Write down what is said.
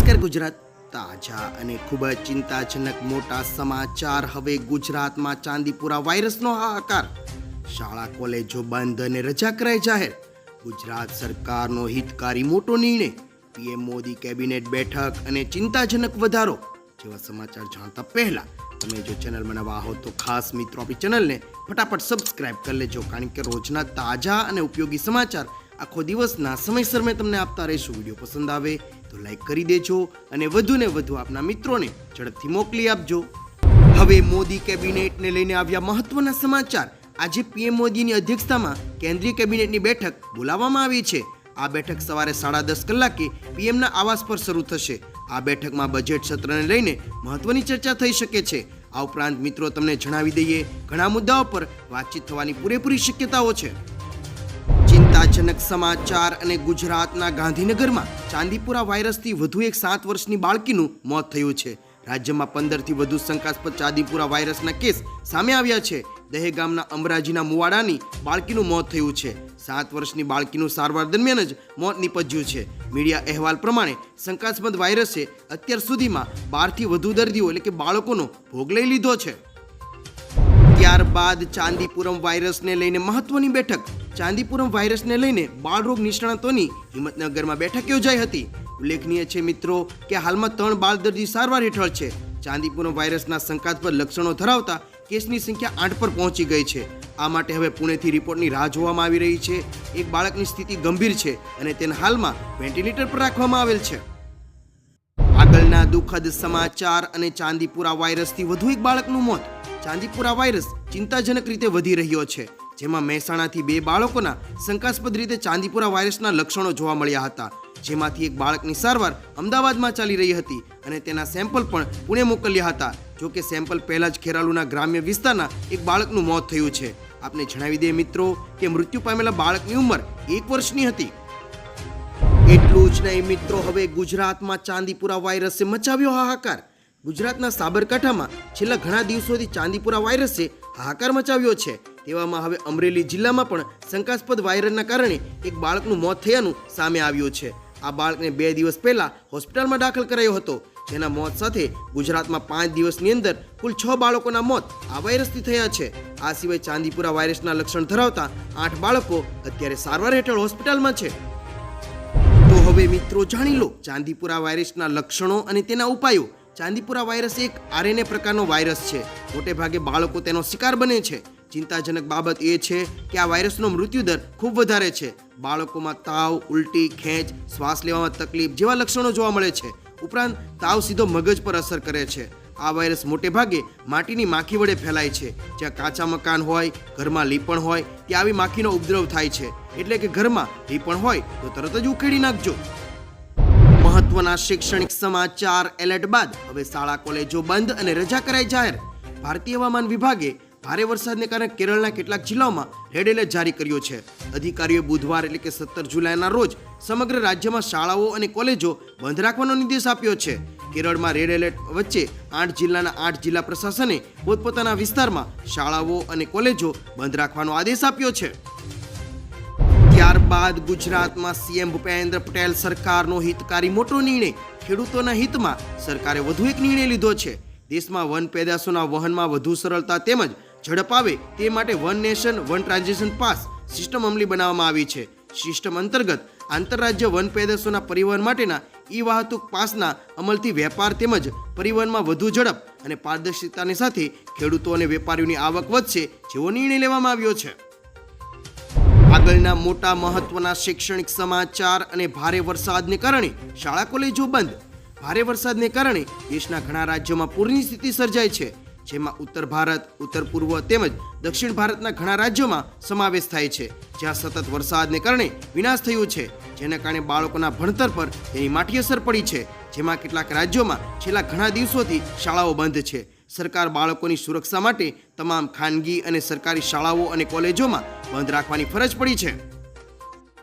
નમસ્કાર ગુજરાત તાજા અને ખૂબ જ ચિંતાજનક મોટા સમાચાર. હવે ગુજરાતમાં ચાંદીપુરા વાયરસનો હાહાકાર શાળા, કોલેજો બંધ અને રજા કરાઈ જાહેર. ગુજરાત સરકારનો હિતકારી મોટો નિર્ણય. પીએમ મોદી કેબિનેટ બેઠક અને ચિંતાજનક વધારો. જેવા સમાચાર જાણતા પહેલા તમે જો ચેનલ નવા હો તો ખાસ મિત્રો આપણી ચેનલને ફટાફટ સબસ્ક્રાઇબ કરી લેજો, કારણ કે રોજના તાજા અને ઉપયોગી સમાચાર આખો દિવસના સમયસર મેં તમને આપતા રહીશું. વીડિયો પસંદ આવે તો લાઈક કરી દેજો અને વધુને વધુ આપના મિત્રોને ઝડપથી મોકલી આપજો. હવે મોદી કેબિનેટને લઈને આવ્યા મહત્વના સમાચાર. આજે પીએમ મોદીની અધ્યક્ષતામાં કેન્દ્રીય કેબિનેટની બેઠક બોલાવવામાં આવી છે. આ બેઠક સવારે સાડા દસ કલાકે પીએમના આવાસ પર શરૂ થશે. આ બેઠકમાં બજેટ સત્રને લઈને મહત્વની ચર્ચા થઈ શકે છે. આ ઉપરાંત મિત્રો તમને જણાવી દઈએ, ઘણા મુદ્દાઓ પર વાતચીત થવાની પૂરેપૂરી શક્યતાઓ છે. ચિંતાજનક સમાચાર અને ગુજરાતના ગાંધીનગરમાં ચાંદીપુરા વાયરસથી વધુ એક સાત વર્ષની બાળકીનું મોત થયું છે. રાજ્યમાં પંદરથી વધુ શંકાસ્પદ ચાંદીપુરા વાયરસના કેસ સામે આવ્યા છે. દહેગામના અમરાજીના મુવાડાની બાળકીનું મોત થયું છે. સાત વર્ષની બાળકીનું સારવાર દરમિયાન જ મોત નીપજ્યું છે. મીડિયા અહેવાલ પ્રમાણે શંકાસ્પદ વાયરસે અત્યાર સુધીમાં બારથી વધુ દર્દીઓ એટલે કે બાળકોનો ભોગ લઈ લીધો છે. ત્યારબાદ ચાંદીપુરમ વાયરસને લઈને મહત્વની બેઠક ચાંદીપુરમ વાયરસને લઈને બાળરોગ નિષ્ણાતોની હિંમતનગરમાં બેઠક યોજાઈ હતી. ઉલ્લેખનીય છે મિત્રો કે હાલમાં ત્રણ બાળ દર્દી સારવાર હેઠળ છે. ચાંદીપુરમ વાયરસના શંકાસ્પદ લક્ષણો ધરાવતા કેસની સંખ્યા આઠ પર પહોંચી ગઈ છે. આ માટે હવે પુણેથી રિપોર્ટની રાહ જોવામાં આવી રહી છે. એક બાળકની સ્થિતિ ગંભીર છે અને તેને હાલમાં વેન્ટિલેટર પર રાખવામાં આવેલ છે. આગળના દુઃખદ સમાચાર અને ચાંદીપુરા વાયરસથી વધુ એક બાળકનું મોત. ચાંદીપુરા વાયરસ ચિંતાજનક રીતે વધી રહ્યો છે. જેમાં મહેસાણાથી બે બાળકોના શંકાસ્પદ રીતે ચાંદીપુરા વાયરસના લક્ષણો જોવા મળ્યા હતા. જેમાંથી એક બાળકની સારવાર અમદાવાદમાં ચાલી રહી હતી અને તેના સેમ્પલ પણ પુણે મોકલ્યા હતા. જો કે સેમ્પલ પહેલાં જ ખેરાલુના ગ્રામ્ય વિસ્તારના એક બાળકનું મોત થયું છે. આપને જણાવી દઈએ મિત્રો કે મૃત્યુ પામેલા બાળકની ઉંમર એક વર્ષની હતી. એટલું જ નહીં મિત્રો, હવે ગુજરાતમાં ચાંદીપુરા વાયરસે મચાવ્યો હાહાકાર. ગુજરાતના સાબરકાંઠામાં છેલ્લા ઘણા દિવસોથી ચાંદીપુરા વાયરસે હાહાકાર મચાવ્યો છે. તેવામાં હવે અમરેલી જિલ્લામાં પણ શંકાસ્પદ વાયરસના કારણે એક બાળકનું મોત થયાનું સામે આવ્યું છે. આ બાળકને બે દિવસ પહેલા હોસ્પિટલમાં દાખલ કરાયો હતો. જેના મોત સાથે ગુજરાતમાં પાંચ દિવસની અંદર કુલ છ બાળકોના મોત આ વાયરસથી થયા છે. આ સિવાય ચાંદીપુરા વાયરસના લક્ષણ ધરાવતા આઠ બાળકો અત્યારે સારવાર હેઠળ હોસ્પિટલમાં છે. તો હવે મિત્રો જાણી લો ચાંદીપુરા વાયરસના લક્ષણો અને તેના ઉપાયો. ચાંદીપુરા વાયરસ એક આરએનએ પ્રકારનો વાયરસ છે. મોટે ભાગે બાળકો તેનો શિકાર બને છે. ચિંતાજનક બાબત એ છે કે આ વાયરસનો મૃત્યુદર ખૂબ વધારે છે. બાળકોમાં તાવ, ઉલટી, ખેંચ, શ્વાસ લેવામાં તકલીફ જેવા લક્ષણો જોવા મળે છે. ઉપરાંત, તાવ સીધો મગજ પર અસર કરે છે. આ વાયરસ મોટે ભાગે માટીની માખી વડે ફેલાય છે. જ્યાં કાચા મકાન હોય, ઘરમાં લીપણ હોય, ત્યાં આવી માખીનો ઉપદ્રવ થાય છે. એટલે કે ઘરમાં લીપણ હોય, તો તરત જ ઉખેડી નાખજો. મહત્વના શૈક્ષણિક સમાચાર એલર્ટ બાદ હવે શાળા, કોલેજો બંધ અને રજા કરાઈ જાહેર. ભારતીય હવામાન વિભાગે ભારે વરસાદને કારણે કેરળના કેટલાક જિલ્લાઓમાં રેડ એલર્ટ જારી કર્યો છે. અધિકારીઓએ બુધવાર એટલે કે સત્તર જુલાઈના રોજ સમગ્ર રાજ્યમાં શાળાઓ અને કોલેજો બંધ રાખવાનો નિર્દેશ આપ્યો છે. કેરળમાં રેડ એલર્ટ વચ્ચે આઠ જિલ્લાના આઠ જિલ્લા પ્રશાસને પોતપોતાના વિસ્તારમાં શાળાઓ અને કોલેજો બંધ રાખવાનો આદેશ આપ્યો છે. ત્યારબાદ ગુજરાતમાં સીએમ ભૂપેન્દ્ર પટેલ સરકારનો હિતકારી મોટો નિર્ણય ખેડૂતોના હિતમાં સરકારે વધુ એક નિર્ણય લીધો છે. દેશમાં વન પેદાશોના વહનમાં વધુ સરળતા તેમજ ઝડપ આવે તે માટે one nation, one transaction pass system અમલી બનાવવામાં આવી છે. સિસ્ટમ અંતર્ગત આંતરરાજ્ય વન પેદાશોના પરિવહન માટેના ઈ વાહતુક પાસના અમલથી વેપાર તેમજ પરિવહનમાં વધુ ઝડપ અને પારદર્શિતાની સાથે ખેડૂતો અને વેપારીઓની આવક વધશે જેવો નિર્ણય લેવામાં આવ્યો છે. આગળના મોટા મહત્વના શૈક્ષણિક સમાચાર અને ભારે વરસાદને કારણે શાળા કોલેજો બંધ. ભારે વરસાદને કારણે દેશના ઘણા રાજ્યોમાં પૂરની સ્થિતિ સર્જાય છે. જેમાં ઉત્તર ભારત, ઉત્તર પૂર્વ તેમજ દક્ષિણ ભારતના ઘણા રાજ્યોમાં સમાવેશ થાય છે, જ્યાં સતત વરસાદને કારણે વિનાશ થયો છે, જેના કારણે બાળકોના ભણતર પર તેની માઠી અસર પડી છે, જેમાં કેટલાક રાજ્યોમાં છેલ્લા ઘણા દિવસોથી શાળાઓ બંધ છે. સરકાર બાળકોની સુરક્ષા માટે તમામ ખાનગી અને સરકારી શાળાઓ અને કોલેજોમાં બંધ રાખવાની ફરજ પડી છે.